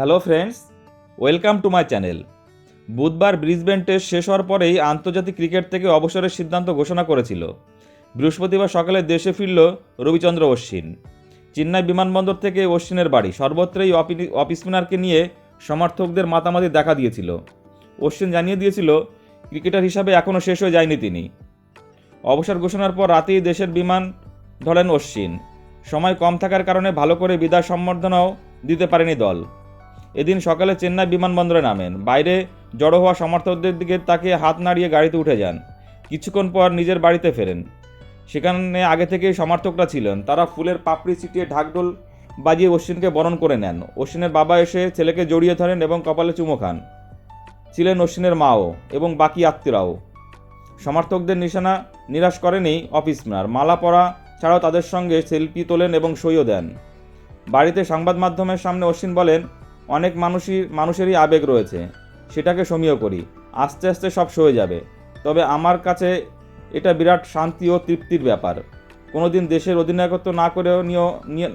Hello friends, welcome to my channel. বুধবার Brisbane test শেষ হওয়ার পরেই আন্তর্জাতিক ক্রিকেট থেকে অবসরের সিদ্ধান্ত ঘোষণা করেছিল। বৃহস্পতিবার সকালে দেশে ফিরল রবিচন্দ্র অশ্বিন। চেন্নাই বিমানবন্দর থেকে অশ্বিনের বাড়ি। সর্বত্রই অফ স্পিনারকে নিয়ে সমর্থকদের মাতামাতি দেখা দিয়েছিল। অশ্বিন জানিয়ে দিয়েছিল, ক্রিকেটার হিসাবে এখনও শেষ হয়ে যায়নি তিনি। অবসর ঘোষণার পর রাতেই দেশের বিমান ধরেন অশ্বিন। সময় কম থাকার কারণে ভালো করে বিদায় সম্বর্ধনাও দিতে পারেনি দল। এদিন সকালে চেন্নাই বিমানবন্দরে নামেন। বাইরে জড়ো হওয়া সমর্থকদের দিকে তাকে হাত নাড়িয়ে গাড়িতে উঠে যান। কিছুক্ষণ পর নিজের বাড়িতে ফেরেন। সেখানে আগে থেকেই সমর্থকরা ছিলেন। তারা ফুলের পাপড়ি ছিটিয়ে ঢাকডোল বাজিয়ে অশ্বিনকে বরণ করে নেন। অশ্বিনের বাবা এসে ছেলেকে জড়িয়ে ধরেন এবং কপালে চুমো খান। ছিলেন অশ্বিনের মাও এবং বাকি আত্মীয়রাও। সমর্থকদের নিশানা নিরাশ করেনি অফ স্পিনার মালা পরা ছাড়াও তাদের সঙ্গে সেলফি তোলেন এবং সইও দেন। বাড়িতে সংবাদ মাধ্যমের সামনে অশ্বিন বলেন অনেক মানুষই, মানুষেরই আবেগ রয়েছে। সেটাকে সমীহ করি। আস্তে আস্তে সব সয়ে যাবে। তবে আমার কাছে এটা বিরাট শান্তি ও তৃপ্তির ব্যাপার। কোনোদিন দেশের অধিনায়কত্ব না করেও নিয়েও, নিয়ে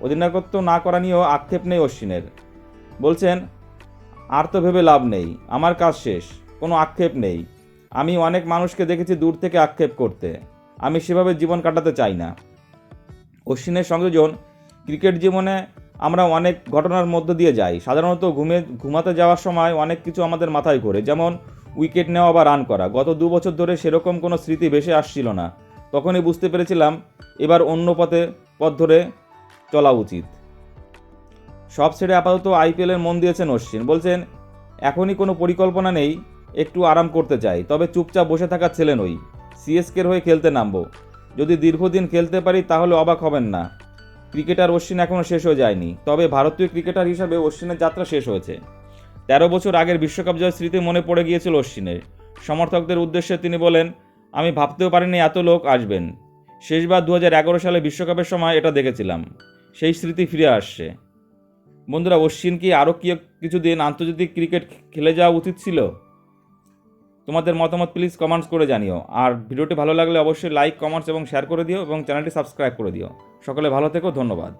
অধিনায়কত্ব না করা নিয়েও আক্ষেপ নেই অশ্বিনের। বলছেন, আর তো ভেবে লাভ নেই। আমার কাজ শেষ। কোনো আক্ষেপ নেই। আমি অনেক মানুষকে দেখেছি দূর থেকে আক্ষেপ করতে। আমি সেভাবে জীবন কাটাতে চাই না। অশ্বিনের সংযোজন ক্রিকেট জীবনে আমরা অনেক ঘটনার মধ্য দিয়ে যাই। সাধারণত ঘুমে, ঘুমাতে যাওয়ার সময় অনেক কিছু আমাদের মাথায় ঘোরে, যেমন উইকেট নেওয়া বা রান করা। গত দু বছর ধরে সেরকম কোনো স্মৃতি ভেসে আসছিল না। তখনই বুঝতে পেরেছিলাম, এবার অন্য পথে, পথ ধরে চলা উচিত। সব ছেড়ে আপাতত আইপিএলের মন দিয়েছেন অশ্বিন। বলছেন, এখনই কোনো পরিকল্পনা নেই, একটু আরাম করতে চাই। তবে চুপচাপ বসে থাকা ছেলে নই। সিএসকের হয়ে খেলতে নামবো। যদি দীর্ঘদিন খেলতে পারি, তাহলে অবাক হবেন না। ক্রিকেটার অশ্বিন এখনও শেষ হয়ে যায়নি। তবে ভারতীয় ক্রিকেটার হিসাবে অশ্বিনের যাত্রা শেষ হয়েছে। তেরো বছর আগের বিশ্বকাপ জয়ের স্মৃতি মনে পড়ে গিয়েছিল অশ্বিনের। সমর্থকদের উদ্দেশ্যে তিনি বলেন, আমি ভাবতেও পারিনি এত লোক আসবেন। শেষবার দু হাজার এগারো সালে বিশ্বকাপের সময় এটা দেখেছিলাম। সেই স্মৃতি ফিরে আসছে। বন্ধুরা, অশ্বিন কি আরও কি, কিছুদিন আন্তর্জাতিক ক্রিকেট খেলে যাওয়া উচিত ছিল? তোমাদের মতামত প্লিজ কমেন্টস করে জানিও। আর ভিডিওটি ভালো লাগলে অবশ্যই লাইক কমেন্টস এবং শেয়ার করে দিও এবং চ্যানেলটি সাবস্ক্রাইব করে দিও। সকলে ভালো থেকো, ধন্যবাদ।